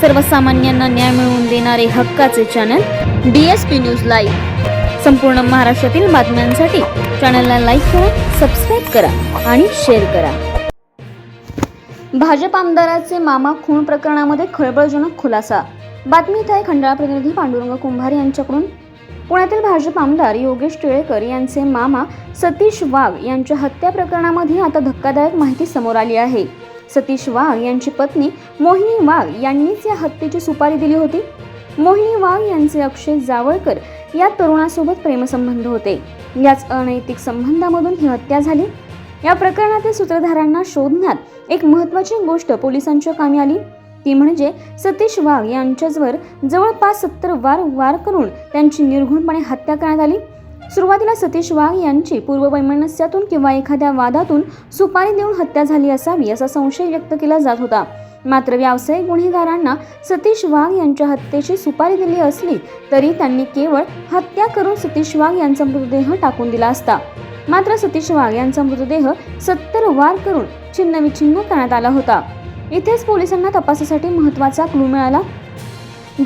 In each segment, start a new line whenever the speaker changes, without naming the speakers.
सर्वसामान्यांना न्याय मिळवून देणारे हक्काचे channel D S P news live संपूर्ण महाराष्ट्रातील बातम्यांसाठी चॅनलला लाईक करा सबस्क्राईब करा आणि शेअर करा. भाजप आमदाराचे मामा खून प्रकरणामध्ये खळबळजनक खुलासा. बातमी इथे आहे खंडाळा प्रतिनिधी पांडुरंग कुंभार यांच्याकडून. पुण्यातील भाजप आमदार योगेश टिळेकर यांचे मामा सतीश वाघ यांच्या हत्या प्रकरणामध्ये आता धक्कादायक माहिती समोर आली आहे. सतीश वाघ यांची पत्नी मोहिनी वाघ यांनीच या हत्येची सुपारी दिली होती. मोहिनी वाघ यांचे अक्षय जावळकर या तरुणासोबत प्रेमसंबंध होते. याच अनैतिक संबंधामधून ही हत्या झाली. या प्रकरणातील सूत्रधारांना शोधण्यात एक महत्त्वाची गोष्ट पोलिसांच्या कामी आली. ती म्हणजे सतीश वाघ यांच्यावर जवळपास सत्तर वार वार करून त्यांची निर्घुणपणे हत्या करण्यात आली. सुरुवातीला सतीश वाघ यांची पूर्ववैमनस्यातून किंवा एखाद्या वादातून सुपारी देऊन हत्या झाली असावी असा संशय व्यक्त केला जात होता. मात्र व्यावसायिक गुन्हेगारांना सतीश वाघ यांच्या हत्येची सुपारी दिली असली तरी त्यांनी केवळ हत्या करून सतीश वाघ यांचा मृतदेह टाकून दिला असता. मात्र सतीश वाघ यांचा मृतदेह सत्तर वार करून छिन्नविछिन्न करण्यात आला होता. इथेच पोलिसांना तपासासाठी महत्त्वाचा क्लू मिळाला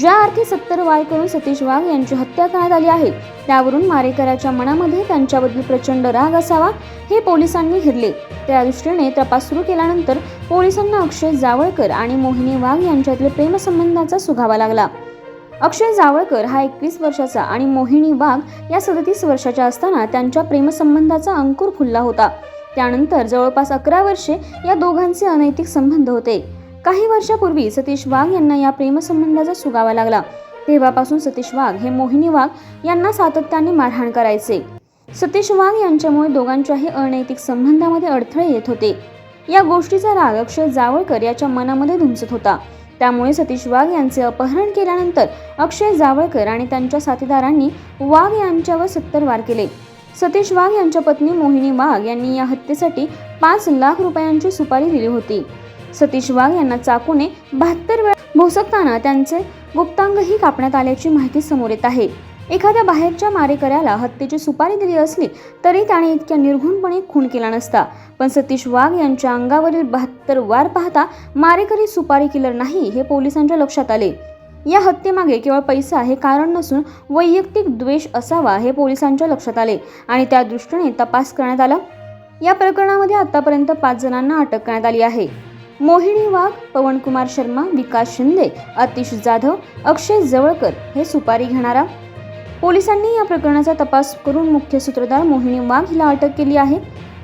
ज्या अर्थी सत्तर वाय करून सतीश वाघ यांची हत्या करण्यात आली आहे त्यावरून मारेकऱ्याच्या मनामध्ये त्यांच्याबद्दल प्रचंड राग असावा हे पोलिसांनी हिरले त्या दृष्टीने तपास सुरू केल्यानंतर पोलिसांना अक्षय जावळकर आणि मोहिनी वाघ यांच्यातील प्रेमसंबंधाचा सुगावा लागला. अक्षय जावळकर हा एकवीस वर्षाचा आणि मोहिनी वाघ या सदतीस वर्षाच्या असताना त्यांच्या प्रेमसंबंधाचा अंकुर फुलला होता. त्यानंतर जवळपास अकरा वर्षे या दोघांचे अनैतिक संबंध होते. काही वर्षापूर्वी सतीश वाघ यांना या प्रेमसंबंधाचा सुगावा लागला. तेव्हापासून सतीश वाघ हे मोहिनी वाघ यांना सातत्याने मारहाण करायचे. सतीश वाघ यांच्यामुळे दोघांच्याही अनैतिक संबंधामध्ये अडथळे येत होते. या गोष्टीचा राग अक्षय जावळकर याच्या मनामध्ये धुमसत होता. त्यामुळे सतीश वाघ यांचे अपहरण केल्यानंतर अक्षय जावळकर आणि त्यांच्या साथीदारांनी वाघ यांच्यावर सत्तर वार केले. सतीश वाघ यांच्या पत्नी मोहिनी वाघ यांनी या हत्येसाठी पाच लाख रुपयांची सुपारी दिली होती. सतीश वाघ यांना चाकूने बहात्तर वेळा भोसकताना त्यांचे गुप्तांगही कापण्यात आल्याची माहिती समोर येत आहे. एखाद्या बाहेरच्या मारेकऱ्याला हत्येची सुपारी दिली असली तरी त्याने इतक्या निर्घुणपणे खून केला नसता. पण सतीश वाघ यांच्या अंगावरील बहात्तर वार पाहता मारेकरी सुपारी किलर नाही हे पोलिसांच्या लक्षात आले. या हत्येमागे केवळ पैसा हे कारण नसून वैयक्तिक द्वेष असावा हे पोलिसांच्या लक्षात आले आणि त्या दृष्टीने तपास करण्यात आला. या प्रकरणामध्ये आतापर्यंत पाच जणांना अटक करण्यात आली आहे. मोहिनी वाघ पवनकुमार शर्मा विकास शिंदे अतिश जाधव अक्षय जवळकर हे सुपारी घेणारा. पोलिसांनी या प्रकरणाचा तपास करून मुख्य सूत्रधार मोहिनी वाघ हिला अटक केली आहे.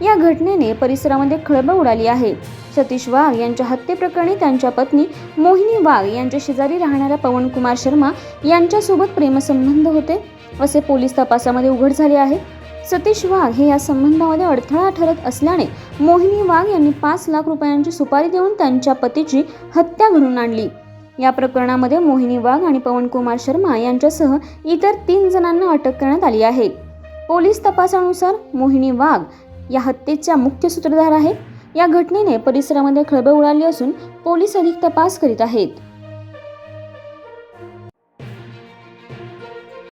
या घटनेने परिसरामध्ये खळबळ उडाली आहे. सतीश वाघ यांच्या हत्येप्रकरणी त्यांच्या पत्नी मोहिनी वाघ यांच्या शेजारी राहणाऱ्या पवनकुमार शर्मा यांच्यासोबत प्रेमसंबंध होते. असे पोलीस तपासामध्ये उघड झाले आहे. सतीश वाघ हे या संबंधामध्ये अडथळा ठरत असल्याने मोहिनी वाघ यांनी पाच लाख रुपयांची सुपारी देऊन त्यांच्या पतीची हत्या घडून आणली. या प्रकरणामध्ये मोहिनी वाघ आणि पवनकुमार शर्मा यांच्यासह इतर तीन जणांना अटक करण्यात आली आहे. पोलीस तपासानुसार मोहिनी वाघ या हत्येच्या मुख्य सूत्रधार आहेत. या घटनेने परिसरामध्ये खळबळ उडाली असून पोलीस अधिक तपास करीत आहेत.